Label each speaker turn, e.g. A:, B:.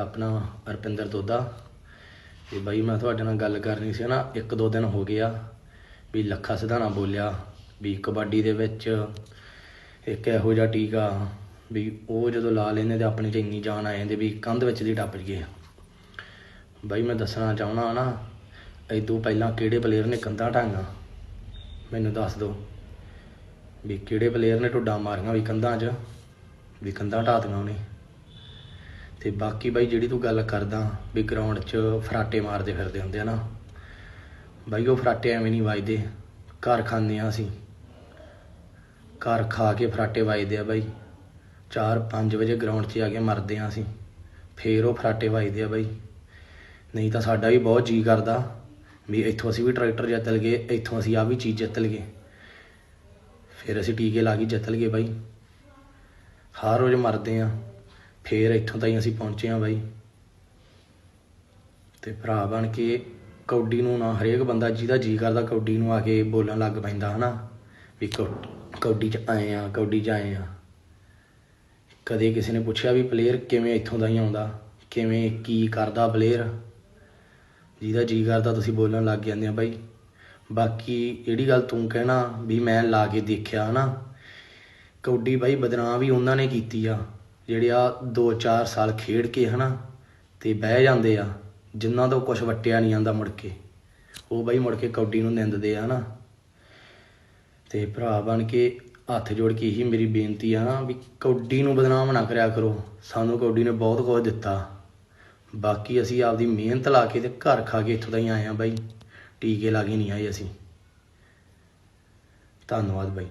A: ਆਪਣਾ ਅਰਪਿੰਦਰ ਦੋਦਾ। ਤੇ ਬਾਈ, ਮੈਂ ਤੁਹਾਡੇ ਨਾਲ ਗੱਲ ਕਰਨੀ ਸੀ ਨਾ, ਇੱਕ ਦੋ ਦਿਨ ਹੋ ਗਿਆ ਵੀ ਲੱਖਾ ਸਿਧਾਣਾ ਬੋਲਿਆ ਵੀ ਕਬੱਡੀ ਦੇ ਵਿੱਚ ਇੱਕ ਇਹੋ ਜਿਹਾ ਟੀਕਾ ਵੀ ਉਹ ਜਦੋਂ ਲਾ ਲੈਂਦੇ ਤੇ ਆਪਣੇ ਚ ਇੰਨੀ ਜਾਨ ਆ ਜਾਂਦੀ ਵੀ ਕੰਧ ਵਿੱਚ ਦੀ ਟੱਪ ਜੀਏ ਬਾਈ, ਮੈਂ ਦੱਸਣਾ ਚਾਹਣਾ ਨਾ ਇਦੋਂ ਪਹਿਲਾਂ ਕਿਹੜੇ ਪਲੇਅਰ ਨੇ ਕੰਧਾਂ ਢਾਂਗਾ ਮੈਨੂੰ ਦੱਸ ਦਿਓ ਵੀ ਕਿਹੜੇ ਪਲੇਅਰ ਨੇ ਢੁੱਡਾਂ ਮਾਰੀਆਂ ਵੀ ਕੰਧਾਂ 'ਚ, ਵੀ ਕੰਧਾਂ ਢਾਤੀਆਂ ਉਹਨੇ? ਤੇ ਬਾਕੀ ਬਾਈ ਜਿਹੜੀ ਤੂੰ ਗੱਲ ਕਰਦਾ ਵੀ ਗਰਾਊਂਡ 'ਚ ਫਰਾਟੇ ਮਾਰਦੇ ਫਿਰਦੇ ਹੁੰਦੇ ਆ ਨਾ, ਬਾਈ ਉਹ ਫਰਾਟੇ ਐਵੇਂ ਨਹੀਂ ਵੱਜਦੇ, ਘਰ ਖਾਂਦੇ ਆ ਅਸੀਂ। ਘਰ ਖਾ ਕੇ ਫਰਾਟੇ ਵੱਜਦੇ ਆ ਬਾਈ। 4-5 ਵਜੇ ਗਰਾਊਂਡ 'ਚ ਆ ਕੇ ਮਰਦੇ ਆ ਅਸੀਂ, ਫੇਰ ਉਹ ਫਰਾਟੇ ਵੱਜਦੇ ਆ ਬਾਈ। ਨਹੀਂ ਤਾਂ ਸਾਡਾ ਵੀ ਬਹੁਤ ਜੀ ਕਰਦਾ ਵੀ ਇੱਥੋਂ ਅਸੀਂ ਵੀ ਟਰੈਕਟਰ ਜਿੱਤ ਲਈਏ, ਇੱਥੋਂ ਅਸੀਂ ਆ ਵੀ ਚੀਜ਼ ਜਿੱਤ ਲਈਏ। ਫਿਰ ਅਸੀਂ ਟੀਕੇ ਲਾ ਕੇ ਜਿੱਤ ਲਈਏ ਬਾਈ। ਹਰ ਰੋਜ਼ ਮਰਦੇ ਆ ਫੇਰ ਇੱਥੋਂ ਤਾਈਂ ਅਸੀਂ ਪਹੁੰਚੇ ਆ ਬਾਈ। ਤੇ ਭਰਾ ਬਣ ਕੇ ਕੌਡੀ ਨੂੰ ਨਾ, ਹਰੇਕ ਬੰਦਾ ਜਿਹਦਾ ਜੀ ਕਰਦਾ ਕੌਡੀ ਨੂੰ ਆ ਕੇ ਬੋਲਣ ਲੱਗ ਪੈਂਦਾ, ਹਨਾ? ਵੀ ਕੌਡੀ ਚ ਆਏ ਆ, ਕੌਡੀ ਚ ਆਏ ਆ। ਕਦੇ ਕਿਸੇ ਨੇ ਪੁੱਛਿਆ ਵੀ ਪਲੇਅਰ ਕਿਵੇਂ ਇੱਥੋਂ ਦਾ ਹੀ ਆਉਂਦਾ? ਕਿਵੇਂ, ਕੀ ਕਰਦਾ ਪਲੇਅਰ ਜਿਹਦਾ ਜੀ ਕਰਦਾ ਤੁਸੀਂ ਬੋਲਣ ਲੱਗ ਜਾਂਦੇ ਆ ਬਾਈ। ਬਾਕੀ ਜਿਹੜੀ ਗੱਲ ਤੂੰ ਕਹਿਣਾ ਵੀ ਮੈਂ ਲਾ ਕੇ ਦੇਖਿਆ, ਹਨਾ? ਕੌਡੀ ਬਾਈ ਬਦਨਾਮ ਵੀ ਉਹਨਾਂ ਨੇ ਕੀਤੀ ਆ। ਜਿਹੜੇ ਆ 2-4 ਸਾਲ ਖੇਡ ਕੇ ਹਨਾ, ਤੇ ਬਹਿ ਜਾਂਦੇ ਆ ਜਿਨ੍ਹਾਂ ਤੋਂ ਕੁਝ ਵਟਿਆ ਨਹੀਂ ਜਾਂਦਾ ਮੁੜ ਕੇ। ਉਹ ਬਾਈ ਮੁੜ ਕੇ ਕੌਡੀ ਨੂੰ ਨਿੰਦਦੇ ਆ ਹਨਾ। ਤੇ ਭਰਾ ਬਣ ਕੇ ਹੱਥ ਜੋੜ ਕੇ ਇਹੀ ਮੇਰੀ ਬੇਨਤੀ ਆ ਨਾ ਵੀ ਕੌਡੀ ਨੂੰ ਬਦਨਾਮ ਨਾ ਕਰਿਆ ਕਰੋ। ਸਾਨੂੰ ਕੌਡੀ ਨੇ ਬਹੁਤ ਕੁਝ ਦਿੱਤਾ। ਬਾਕੀ ਅਸੀਂ ਆਪਦੀ ਮਿਹਨਤ ਲਾ ਕੇ ਤੇ ਘਰ ਖਾ ਕੇ ਇੱਥੋਂ ਦਾ ਹੀ ਆਏ ਆ ਬਾਈ। ਟੀਕੇ ਲਾ ਕੇ ਨਹੀਂ ਆਏ ਅਸੀਂ। ਧੰਨਵਾਦ ਬਾਈ।